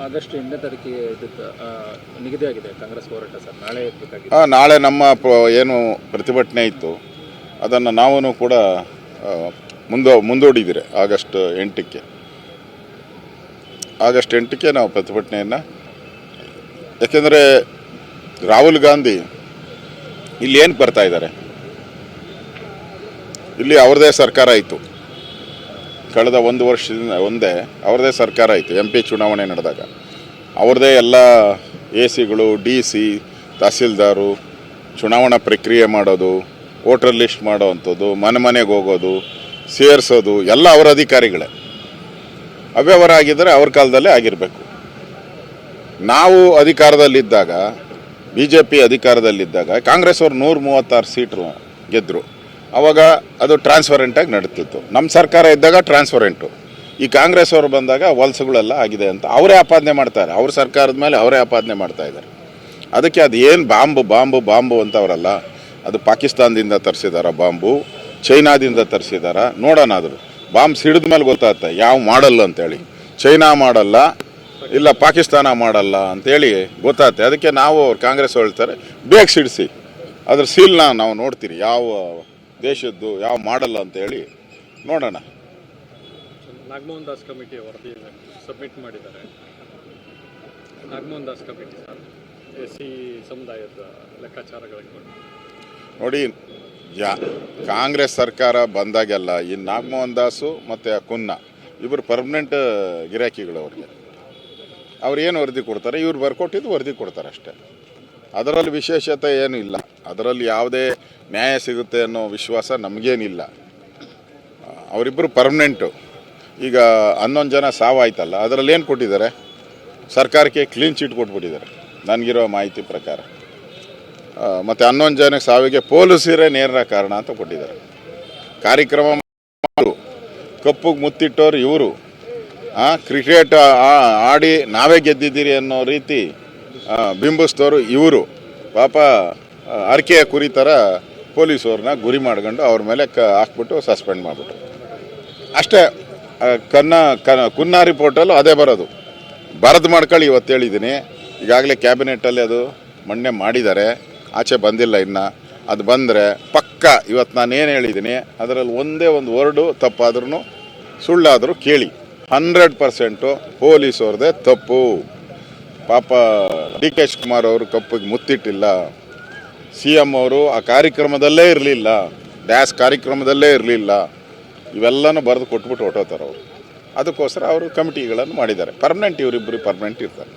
August ಎಂಟನೇ ತಾರೀಕಿಗೆ ನಿಗದಿಯಾಗಿದೆ ಕಾಂಗ್ರೆಸ್ ಹೋರಾಟ ಸರ್. ನಾಳೆ ಆ, ನಾಳೆ ನಮ್ಮ ಏನು ಪ್ರತಿಭಟನೆ ಇತ್ತು ಅದನ್ನು ನಾವು ಕೂಡ ಮುಂದೆ ಮುಂದೋ ಮುಂದೂಡಿದಿರಿ ಆಗಸ್ಟ್ ಎಂಟಕ್ಕೆ. ಆಗಸ್ಟ್ ಎಂಟಕ್ಕೆ ನಾವು ಪ್ರತಿಭಟನೆಯನ್ನು ಯಾಕೆಂದರೆ ರಾಹುಲ್ ಗಾಂಧಿ ಇಲ್ಲಿ ಏನು ಬರ್ತಾ ಇದ್ದಾರೆ? ಇಲ್ಲಿ ಅವ್ರದ್ದೇ ಸರ್ಕಾರ ಇತ್ತು. ಕಳೆದ ಒಂದು ವರ್ಷದಿಂದ ಒಂದೇ ಅವ್ರದ್ದೇ ಸರ್ಕಾರ ಇತ್ತು ಎಂ ಪಿ ಚುನಾವಣೆ ನಡೆದಾಗ. ಅವ್ರದ್ದೇ ಎಲ್ಲ ಎ ಸಿಗಳು ಡಿ ಸಿ ತಹಸೀಲ್ದಾರು, ಚುನಾವಣಾ ಪ್ರಕ್ರಿಯೆ ಮಾಡೋದು, ವೋಟರ್ ಲಿಸ್ಟ್ ಮಾಡೋವಂಥದ್ದು, ಮನೆ ಮನೆಗೆ ಹೋಗೋದು, ಸೇರಿಸೋದು, ಎಲ್ಲ ಅವರ ಅಧಿಕಾರಿಗಳೇ. ಅವ್ಯವಹಾರ ಆಗಿದ್ದರೆ ಅವ್ರ ಕಾಲದಲ್ಲೇ ಆಗಿರಬೇಕು. ನಾವು ಅಧಿಕಾರದಲ್ಲಿದ್ದಾಗ ಬಿ ಜೆ ಪಿ ಅಧಿಕಾರದಲ್ಲಿದ್ದಾಗ ಕಾಂಗ್ರೆಸ್ ಅವರು ನೂರ ಮೂವತ್ತಾರು ಸೀಟ್ರು ಗೆದ್ದರು ಅವಾಗ ಅದು ಟ್ರಾನ್ಸ್ಪರೆಂಟಾಗಿ ನಡೀತಿತ್ತು. ನಮ್ಮ ಸರ್ಕಾರ ಇದ್ದಾಗ ಟ್ರಾನ್ಸ್ಪರೆಂಟು ಈ ಕಾಂಗ್ರೆಸ್ ಅವರು ಬಂದಾಗ ವಲಸೆಗಳೆಲ್ಲ ಆಗಿದೆ ಅಂತ ಅವರೇ ಆಪಾದನೆ ಮಾಡ್ತಾರೆ. ಅವ್ರ ಸರ್ಕಾರದ ಮೇಲೆ ಅವರೇ ಆಪಾದನೆ ಮಾಡ್ತಾ ಇದ್ದಾರೆ. ಅದಕ್ಕೆ ಅದು ಏನು ಬಾಂಬು ಬಾಂಬು ಬಾಂಬು ಅಂತವರಲ್ಲ ಅದು ಪಾಕಿಸ್ತಾನದಿಂದ ತರಿಸಿದಾರ ಬಾಂಬು, ಚೈನಾದಿಂದ ತರಿಸಿದಾರ. ನೋಡೋಣ ಆದರೂ ಬಾಂಬ್ ಸಿಡಿದ ಮೇಲೆ ಗೊತ್ತಾಗುತ್ತೆ. ಯಾವ ಮಾಡಲ್ಲ ಅಂತೇಳಿ. ಚೈನಾ ಮಾಡಲ್ಲ, ಇಲ್ಲ ಪಾಕಿಸ್ತಾನ ಮಾಡಲ್ಲ ಅಂತೇಳಿ ಗೊತ್ತಾಗುತ್ತೆ. ಅದಕ್ಕೆ ನಾವು ಅವ್ರು ಕಾಂಗ್ರೆಸ್ ಹೇಳ್ತಾರೆ, ಬೇಗ ಸಿಡಿಸಿ. ಅದ್ರ ಸೀಲ್ನ ನಾವು ನೋಡ್ತೀರಿ. ಯಾವ ದೇಶದ್ದು ಯಾವ ಮಾಡಲ್ಲ ಅಂತೇಳಿ ನೋಡೋಣ. ನಾಗಮೋಹನ್ ದಾಸ್ ಕಮಿಟಿ ವರದಿ ಸಬ್ಮಿಟ್ ಮಾಡಿದ್ದಾರೆ. Nagamohan Das committee sir S C ಸಮುದಾಯದ ಲೆಕ್ಕಾಚಾರಗಳಿಗೆ ನೋಡಿ ಯಾ ಕಾಂಗ್ರೆಸ್ ಸರ್ಕಾರ ಬಂದಾಗೆಲ್ಲ ಈ ನಾಗಮೋಹನ್ ದಾಸು ಮತ್ತು ಕುನ್ನ ಇಬ್ಬರು ಪರ್ಮನೆಂಟ್ ಗಿರಾಕಿಗಳು ಅವ್ರಿಗೆ. ಅವ್ರು ಏನು ವರದಿ ಕೊಡ್ತಾರೆ? ಇವ್ರು ಬರ್ಕೊಟ್ಟಿದ್ದು ವರದಿ ಕೊಡ್ತಾರೆ ಅಷ್ಟೇ. ಅದರಲ್ಲಿ ವಿಶೇಷತೆ ಏನೂ ಇಲ್ಲ. ಅದರಲ್ಲಿ ಯಾವುದೇ ನ್ಯಾಯ ಸಿಗುತ್ತೆ ಅನ್ನೋ ವಿಶ್ವಾಸ ನಮಗೇನಿಲ್ಲ. ಅವರಿಬ್ಬರು ಪರ್ಮನೆಂಟು ಈಗ ಹನ್ನೊಂದು ಜನ ಸಾವಾಯ್ತಲ್ಲ ಅದರಲ್ಲಿ ಏನು ಕೊಟ್ಟಿದ್ದಾರೆ? ಸರ್ಕಾರಕ್ಕೆ ಕ್ಲೀನ್ ಚೀಟ್ ಕೊಟ್ಬಿಟ್ಟಿದ್ದಾರೆ ನನಗಿರೋ ಮಾಹಿತಿ ಪ್ರಕಾರ. ಮತ್ತು ಹನ್ನೊಂದು ಜನ ಸಾವಿಗೆ ಪೊಲೀಸರೇ ನೇರ ಕಾರಣ ಅಂತ ಕೊಟ್ಟಿದ್ದಾರೆ. ಕಾರ್ಯಕ್ರಮ ಕಪ್ಪುಗೆ ಮುತ್ತಿಟ್ಟೋರು ಇವರು. ಕ್ರಿಕೆಟ್ ಆಡಿ ನಾವೇ ಗೆದ್ದಿದ್ದೀರಿ ಅನ್ನೋ ರೀತಿ ಆ, ಇವರು. ಪಾಪ ಅರಕೆಯ ಕುರಿ ಥರ ಪೊಲೀಸವ್ರನ್ನ ಗುರಿ ಮಾಡ್ಕೊಂಡು ಅವ್ರ ಮೇಲೆ ಕ ಹಾಕ್ಬಿಟ್ಟು ಸಸ್ಪೆಂಡ್ ಮಾಡಿಬಿಟ್ರು. ಅಷ್ಟೇ ಕನ್ನ, ಕ ಕುನ್ನ ರಿಪೋರ್ಟಲ್ಲೂ ಅದೇ ಬರೋದು. ಬರದು ಮಾಡ್ಕೊಳ್ಳಿ ಇವತ್ತು ಹೇಳಿದ್ದೀನಿ ಈಗಾಗಲೇ ಕ್ಯಾಬಿನೆಟಲ್ಲಿ ಅದು ಮೊನ್ನೆ ಮಾಡಿದ್ದಾರೆ. ಆಚೆ ಬಂದಿಲ್ಲ ಇನ್ನು. ಅದು ಬಂದರೆ ಪಕ್ಕ ಇವತ್ತು ನಾನು ಏನು ಹೇಳಿದ್ದೀನಿ ಅದರಲ್ಲಿ ಒಂದೇ ಒಂದು ವರ್ಡು ತಪ್ಪಾದ್ರೂ ಸುಳ್ಳಾದರೂ ಕೇಳಿ. ಹಂಡ್ರೆಡ್ ಪರ್ಸೆಂಟು ಪೊಲೀಸವ್ರದೇ ತಪ್ಪು. ಪಾಪ ಡಿ ಕೆ ಶಿವಕುಮಾರ್ ಅವರು ಕಪ್ಪಿಗೆ ಮುತ್ತಿಟ್ಟಿಲ್ಲ. ಸಿ ಎಂ ಅವರು ಆ ಕಾರ್ಯಕ್ರಮದಲ್ಲೇ ಇರಲಿಲ್ಲ. ಡ್ಯಾಸ್ ಕಾರ್ಯಕ್ರಮದಲ್ಲೇ ಇರಲಿಲ್ಲ. ಇವೆಲ್ಲನೂ ಬರೆದು ಕೊಟ್ಬಿಟ್ಟು ಹೊಟ್ಟೋತಾರೆ ಅವರು. ಅದಕ್ಕೋಸ್ಕರ ಅವರು ಕಮಿಟಿಗಳನ್ನು ಮಾಡಿದ್ದಾರೆ. ಪರ್ಮನೆಂಟ್ ಇವರಿಬ್ಬರು ಪರ್ಮನೆಂಟ್ ಇರ್ತಾರೆ.